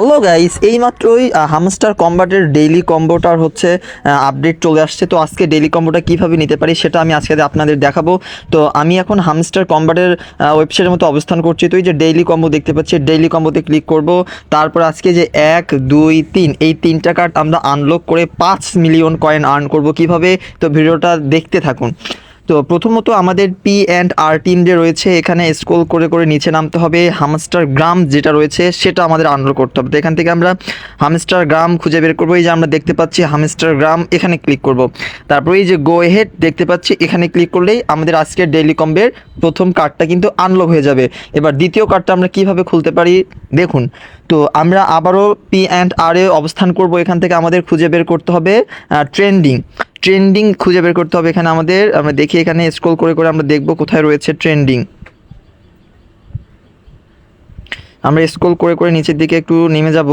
Hello guys, এইমাত্রই hamster কম্বাটের daily কম্বোটার হচ্ছে আপডেট চলে আসছে। তো আজকে ডেইলি কম্বোটা কীভাবে নিতে পারি সেটা আমি আজকে আপনাদের দেখাবো। তো আমি এখন হামস্টার কম্বাটের ওয়েবসাইটের মতো অবস্থান করছি। তো এই যে ডেইলি কম্বো দেখতে পাচ্ছি ডেইলি কম্বোতে ক্লিক করব। তারপর আজকে যে এক, দুই, তিন, এই তিনটা কার্ড আমরা আনলক করে পাঁচ মিলিয়ন কয়েন আর্ন করব কীভাবে? তো ভিডিওটা দেখতে থাকুন। তো প্রথমত আমাদের পি অ্যান্ড আর টিম যে রয়েছে, এখানে স্ক্রল করে করে নিচে নামতে হবে হামস্টার গ্রাম যেটা রয়েছে, সেটা আমাদের আনরোল করতে হবে। তো এখান থেকে আমরা হামস্টার গ্রাম খুঁজে বের করব। এই যে আমরা দেখতে পাচ্ছি হামস্টার গ্রাম এখানে ক্লিক করব। তারপরে এই যে গো হেড দেখতে পাচ্ছি, এখানে ক্লিক করলেই আমাদের আজকের ডেইলি কম্বের প্রথম কার্ডটা কিন্তু আনলক হয়ে যাবে। এবার দ্বিতীয় কার্ডটা আমরা কীভাবে খুলতে পারি, দেখুন। তো আমরা আবারও পি অ্যান্ড আর এ অবস্থান করব। এখান থেকে আমাদের খুঁজে বের করতে হবে ট্রেন্ডিং ট্রেন্ডিং খুঁজে বের করতে হবে এখানে আমাদের। আমরা দেখি এখানে স্ক্রল করে করে আমরা দেখব কোথায় রয়েছে ট্রেন্ডিং। আমরা স্ক্রল করে করে নিচের দিকে একটু নেমে যাব।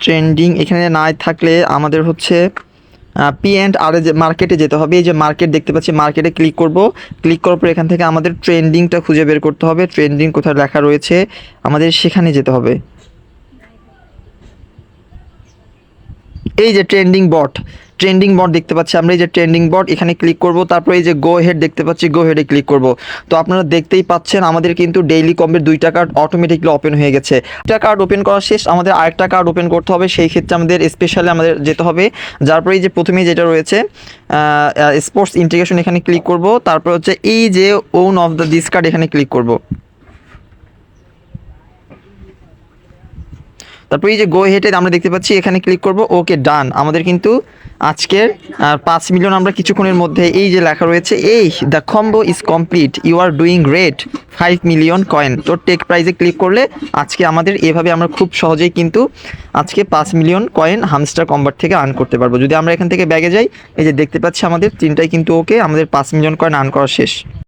ট্রেন্ডিং এখানে না থাকলে আমাদের হচ্ছে পি অ্যান্ড আর মার্কেটে যেতে হবে। এই যে মার্কেট দেখতে পাচ্ছি মার্কেটে ক্লিক করব। ক্লিক করার পর এখান থেকে আমাদের ট্রেন্ডিংটা খুঁজে বের করতে হবে। ট্রেন্ডিং কোথায় লেখা রয়েছে, আমাদের সেখানে যেতে হবে। এই যে ট্রেন্ডিং বট ট্রেন্ডিং বট দেখতে পাচ্ছি। আমরা এই যে ট্রেন্ডিং বট এখানে ক্লিক করব, তারপরে এই যে গো হেড দেখতে পাচ্ছি গো হেডে ক্লিক করব। তো আপনারা দেখতেই পাচ্ছেন, আমাদের কিন্তু ডেইলি কম্বের দুইটা কার্ড অটোমেটিকলি ওপেন হয়ে গেছে। একটা কার্ড ওপেন করা শেষ, আমাদের আরেকটা কার্ড ওপেন করতে হবে, সেই ক্ষেত্রে আমাদের স্পেশালি আমাদের যেতে হবে। যার পরে এই যে প্রথমেই যেটা রয়েছে স্পোর্টস ইন্টিগ্রেশন এখানে ক্লিক করব। তারপর হচ্ছে এই যে one of the this card এখানে ক্লিক করব। তারপর এই যে গো হেটে আমরা দেখতে পাচ্ছি, এখানে ক্লিক করব ওকে ডান আমাদের কিন্তু আজকের পাঁচ মিলিয়ন আমরা কিছুক্ষণের মধ্যে এই যে লেখা রয়েছে, এই the combo is complete you are doing great five million coin তো টেক প্রাইজে ক্লিক করলে আজকে আমাদের এভাবে আমরা খুব সহজেই কিন্তু আজকে পাঁচ মিলিয়ন কয়েন হামস্টার কম্বার থেকে আর্ন করতে পারব। যদি আমরা এখান থেকে ব্যাগে যাই, এই যে দেখতে পাচ্ছি আমাদের তিনটাই কিন্তু ওকে আমাদের পাঁচ মিলিয়ন কয়েন আর্ন করা শেষ।